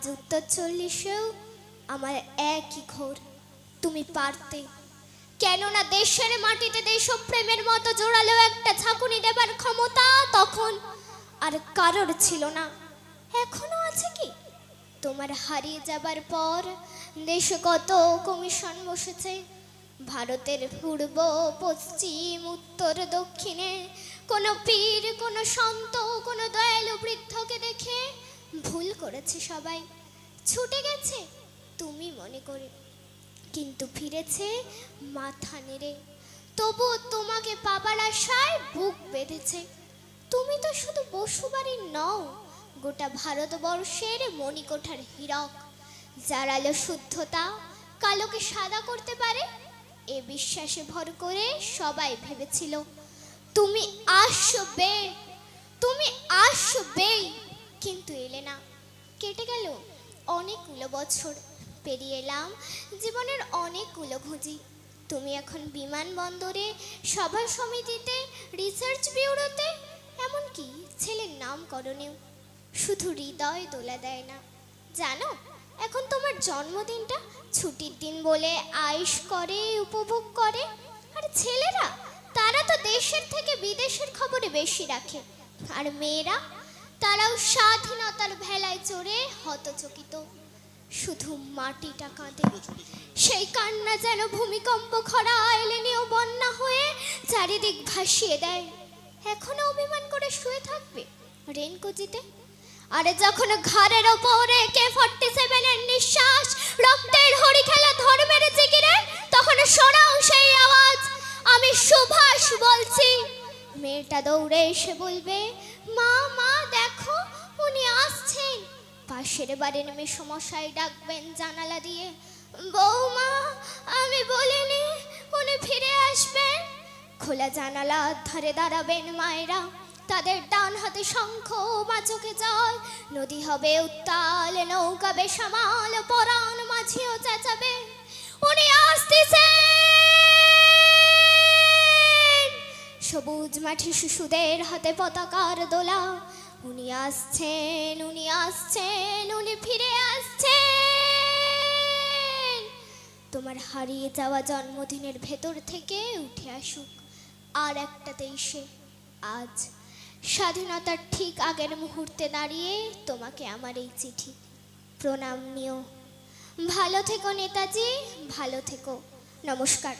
আজ উত্তর চল্লিশেও আমার একই ঘোর। তুমি পারতে। কেননা দেশের মাটিতে দেশপ্রেমের মতো জোরালো একটা ঝাঁকুনি দেবার ক্ষমতা তখন আর কারোর ছিল না। এখনও আছে কি? তোমার হারিয়ে যাবার পর দেশে কত কমিশন বসেছে। ভারতের পূর্ব, পশ্চিম, উত্তর, দক্ষিণে কোনো পীর, কোনো সন্ত, কোনো দয়ালু বৃদ্ধকে দেখে ভুল করেছে সবাই। ছুটে গেছে, তুমি মনে করে। কিন্তু ফিরেছে মাথা নেড়ে। তবু তোমাকে পাবার আশায় বুক বেঁধেছে। তুমি তো শুধু বসুবাড়ির নও, গোটা ভারতবর্ষের মণিকোঠার হীরক। যার আলো শুদ্ধতা কালোকে সাদা করতে পারে, এ বিশ্বাসে ভর করে সবাই ভেবেছিল, তুমি আসবে, তুমি আসবেই। কিন্তু এলে না। কেটে গেল অনেকগুলো বছর। পেরিয়ে এলাম জীবনের অনেকগুলো খুঁজি তুমি এখন বিমানবন্দরে, সভা সমিতিতে, রিসার্চ ব্যুরোতে, এমনকি ছেলের নামকরণেও। শুধু হৃদয় দোলা দেয় না। জানো, এখন তোমার জন্মদিনটা ছুটির দিন বলে আয়েশ করে, উপভোগ করে। আর ছেলেরা, তারা তো দেশের থেকে বিদেশের খবরে বেশি রাখে। আর মেয়েরা তারাও স্বাধীনতার ভেলায় চড়ে হতচকিত। শুধু মাটিটা কাঁদে। সেই কান্না যেন ভূমিকম্প খরা এলেনেও বন্যা হয়ে চারিদিক ভাসিয়ে দেয়। এখনও অভিমান করে শুয়ে থাকবে রেনকুচিতে। আরে যখন ঘরের ওপরে কে ফর্টি সেভেনের নিঃশ্বাস রক্তের হরি খেলা ধর্মের জিগিরে তখন শোনাও সেই আওয়াজ। আমি সুভাষ বলছি। মেয়েটা দৌড়ে এসে বলবে, মা মা, দেখো উনি আসছেন। পাশের বাড়ির মেসমশাই ডাকবেন জানালা দিয়ে। বৌমা, আমি বলিনি উনি ফিরে আসবেন। খোলা জানালা ধারে দাঁড়াবেন মায়েরা। তাদের ডান হাতে শঙ্খ মা চোখে জল নদী হবে উত্তাল, নৌকা বেসামাল, পরাণ মাঝিও চেঁচাবে। উনি আসতেছেন। সবুজ মাঠে শিশুদের হাতে পতাকার দোলা। উনি আসছেন উনি আসছেন, উনি ফিরে আসছেন। তোমার হারিয়ে যাওয়া জন্মদিনের ভেতর থেকে উঠে আসুক। আর একটা তেইশে আজ স্বাধীনতার ঠিক আগের মুহূর্তে দাঁড়িয়ে তোমাকে আমার এই চিঠি। প্রণাম নিও। ভালো থেকো নেতাজি, ভালো থেকো। নমস্কার।